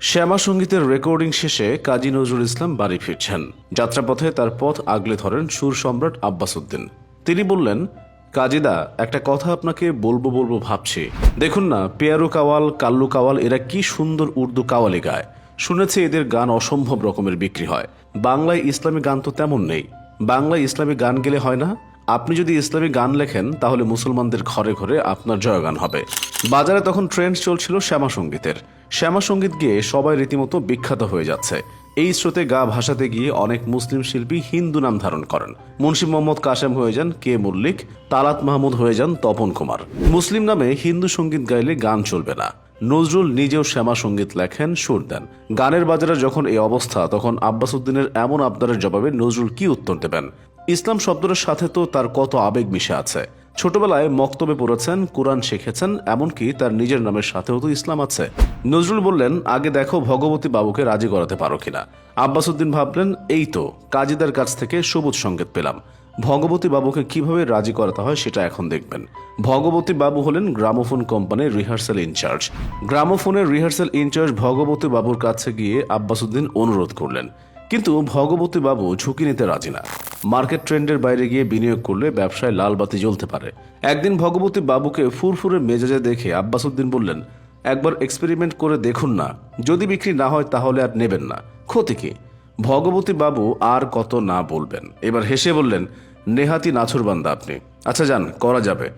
শ্যামা সঙ্গীতের রেকর্ডিং শেষে কাজী নজরুল ইসলাম বাড়ি ফিরছেন। যাত্রাপথে তার পথ আগলে ধরেন সুর সম্রাট আব্বাস উদ্দিন। তিনি বললেন, কাজীদা, একটা কথা আপনাকে বলব বলব ভাবছি। দেখুন না, পেয়ারু কাওয়াল, কাল্লু কাওয়াল, এরা কি সুন্দর উর্দু কাওয়ালি গায়। শুনেছি এদের গান অসম্ভব রকমের বিক্রি হয়। বাংলায় ইসলামী গান তো তেমন নেই। বাংলায় ইসলামী গান গেলে হয় না? আপনি যদি ইসলামী গান লেখেন, তাহলে মুসলমানদের ঘরে ঘরে আপনার জয়গান হবে। বাজারে তখন ট্রেন্ড চলছিল শ্যামা সঙ্গীতের। শ্যামা সংগীত গিয়ে সবাই রীতিমতো বিখ্যাত হয়ে যাচ্ছে। এই স্রোতে গা ভাসাতে গিয়ে অনেক মুসলিম শিল্পী হিন্দু নাম ধারণ করেন। মুন্সি মোহাম্মদ কাশেম হয়ে যান কে মল্লিক, তালাত মাহমুদ হয়ে যান তপন কুমার। মুসলিম নামে হিন্দু সংগীত গাইলে গান চলবে না। নজরুল নিজেও শ্যামা সংগীত লেখেন, সুর দেন। গানের বাজারে যখন এই অবস্থা, তখন আব্বাস উদ্দিনের এমন আবদারের জবাবে নজরুল কি উত্তর দেবেন? ইসলাম শব্দটার সাথে তো তার কত আবেগ মিশে আছে। ছোটবেলায় মক্তবে পড়েছেন, কোরআন শিখেছেন, এমনকি তার নিজের নামের সাথেও তো ইসলাম আছে। নজরুল বললেন, আগে দেখো ভগবতী বাবুকে রাজি করাতে পারো কিনা। আব্বাস উদ্দিন ভাবলেন, এই তো, কাজীদের কাছ থেকে সবুজ সংকেত পেলাম। ভগবতী বাবুকে কীভাবে রাজি করাতে হয় সেটা এখন দেখবেন। ভগবতী বাবু হলেন গ্রামোফোন কোম্পানির রিহার্সাল ইনচার্জ। গ্রামোফোনের রিহার্সাল ইনচার্জ ভগবতী বাবুর কাছে গিয়ে আব্বাসুদ্দিন অনুরোধ করলেন কিন্তু ভগবতী বাবু ঝুঁকি নিতে রাজি না। মার্কেট ট্রেন্ডের বাইরে গিয়ে বিনিয়োগ করলে ব্যবসায় লাল বাতি জ্বলতে পারে। একদিন ভগবতী বাবুকে ফুরফুরে মেজাজে দেখে আব্বাসুদ্দিন বললেন, একবার এক্সপেরিমেন্ট করে দেখুন না। যদি বিক্রি না হয় তাহলে আর নেবেন না। ক্ষতি কি? ভগবতী বাবু আর কত না বলবেন। এবার হেসে বললেন, নেহাতি নাছুরবান্দা আপনি। আচ্ছা যান, করা যাবে।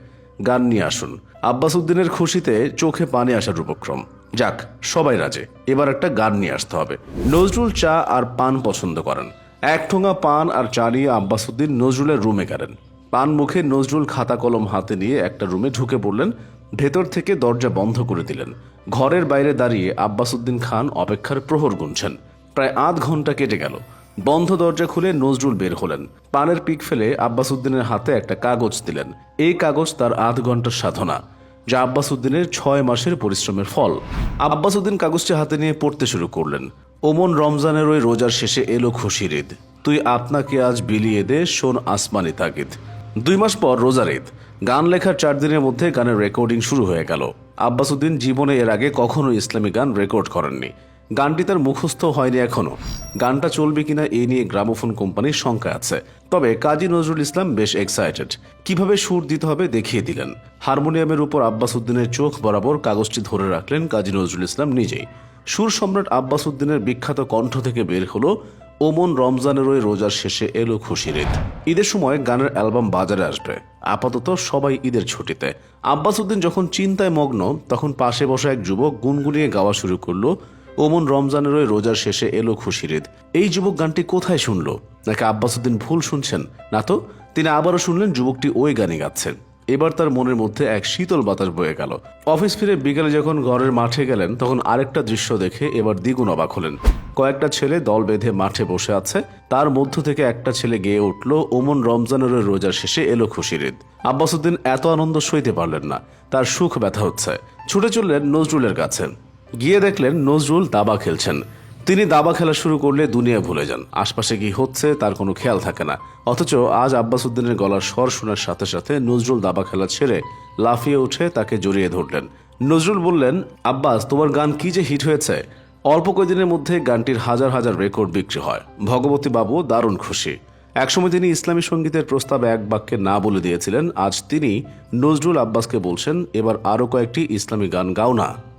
গান নিয়ে আসুন। আব্বাস উদ্দিনের খুশিতে চোখে পানি আসার উপক্রম। যাক, সবাই রাজে। এবার একটা গান নিয়ে আসতে হবে। নজরুল চা আর পান পছন্দ করেন। এক ঠোঙা পান আর চা নিয়ে আব্বাস উদ্দিন নজরুলের রুমে গেলেন। পান মুখে নজরুল খাতা কলম হাতে নিয়ে একটা রুমে ঢুকে পড়লেন, ভেতর থেকে দরজা বন্ধ করে দিলেন। ঘরের বাইরে দাঁড়িয়ে আব্বাস উদ্দিন খান অপেক্ষার প্রহর গুনছেন। প্রায় আধ ঘণ্টা কেটে গেল। বন্ধ দরজা খুলে নজরুল বের হলেন। পানের পিক ফেলে আব্বাস উদ্দিনের হাতে একটা কাগজ দিলেন। এই কাগজ তার আধ ঘণ্টার সাধনা। যা আব্বাস উদ্দিনের ছয় মাসের পরিশ্রমের ফল। আব্বাস উদ্দিন কাগজটি হাতে নিয়ে পড়তে শুরু করলেন। ওমন রমজানের ওই রোজার শেষে এলো খুশির ঈদ। তুই আপনাকে আজ বিলিয়ে দে শোন আসমানি তাগিদ। দুই মাস পর রোজার ঈদ। গান লেখার চার দিনের মধ্যে গানের রেকর্ডিং শুরু হয়ে গেল। আব্বাস উদ্দিন জীবনে এর আগে কখনো ইসলামী গান রেকর্ড করেননি। গানটি তার মুখস্থ হয়নি এখনও। গানটা চলবে কিনা এই নিয়ে গ্রামোফোন কোম্পানির শঙ্কা আছে। তবে কাজী নজরুল ইসলাম বেশ এক্সাইটেড কীভাবে সুর দিতে হবে দেখিয়ে দিলেন। হারমোনিয়ামের উপর আব্বাস উদ্দিনের চোখ বরাবর কাগজটি ধরে রাখলেন কাজী নজরুল ইসলাম নিজেই। সুর সম্রাট আব্বাস উদ্দিনের বিখ্যাত কণ্ঠ থেকে বের হলো ওমন রমজানের ওই রোজার শেষে এলো খুশির ঈদ। ঈদের সময় গানের অ্যালবাম বাজারে আসবে। আপাতত সবাই ঈদের ছুটিতে। আব্বাস উদ্দিন যখন চিন্তায় মগ্ন, তখন পাশে বসা এক যুবক গুনগুনিয়ে গাওয়া শুরু করল ওমন রমজানের ওই রোজার শেষে এলো খুশির ঈদ। এই যুবক গানটি কোথায় শুনলো? নাকি আব্বাস উদ্দিন ভুল শুনছেন? না তো, তিনি আবারও শুনলেন যুবকটি ওই গানে গাচ্ছেন এবার তার মনের মধ্যে এক শীতল বাতাস বয়ে গেল। অফিস ফিরে বিকেলে যখন ঘরের মাঠে গেলেন, তখন আরেকটা দৃশ্য দেখে এবার দ্বিগুণ অবাক হলেন। কয়েকটা ছেলে দল বেঁধে মাঠে বসে আছে। তার মধ্য থেকে একটা ছেলে গেয়ে উঠল, ওমন রমজানের রোজার শেষে এলো খুশির ঈদ। আব্বাসুদ্দিন এত আনন্দ সইতে পারলেন না। তার সুখ ব্যথা হচ্ছে। ছুটে চললেন নজরুলের কাছে। গিয়ে দেখলেন নজরুল দাবা খেলছেন। তিনি দাবা খেলা শুরু করলে দুনিয়া ভুলে যান। আশপাশে কি হচ্ছে তার কোনো খেয়াল থাকে না। অথচ আজ আব্বাস উদ্দিনের গলার স্বর শোনার সাথে সাথে নজরুল দাবা খেলা ছেড়ে লাফিয়ে উঠে তাকে জড়িয়ে ধরলেন। নজরুল বললেন, আব্বাস, তোমার গান কি যে হিট হয়েছে? অল্প কয়েকদিনের মধ্যে গানটির হাজার হাজার রেকর্ড বিক্রি হয়। ভগবতী বাবু দারুণ খুশি। একসময় তিনি ইসলামী সঙ্গীতের প্রস্তাবে এক বাক্যে না বলে দিয়েছিলেন, আজ তিনি নজরুল আব্বাসকে বলছেন, এবার আরও কয়েকটি ইসলামী গান গাও না।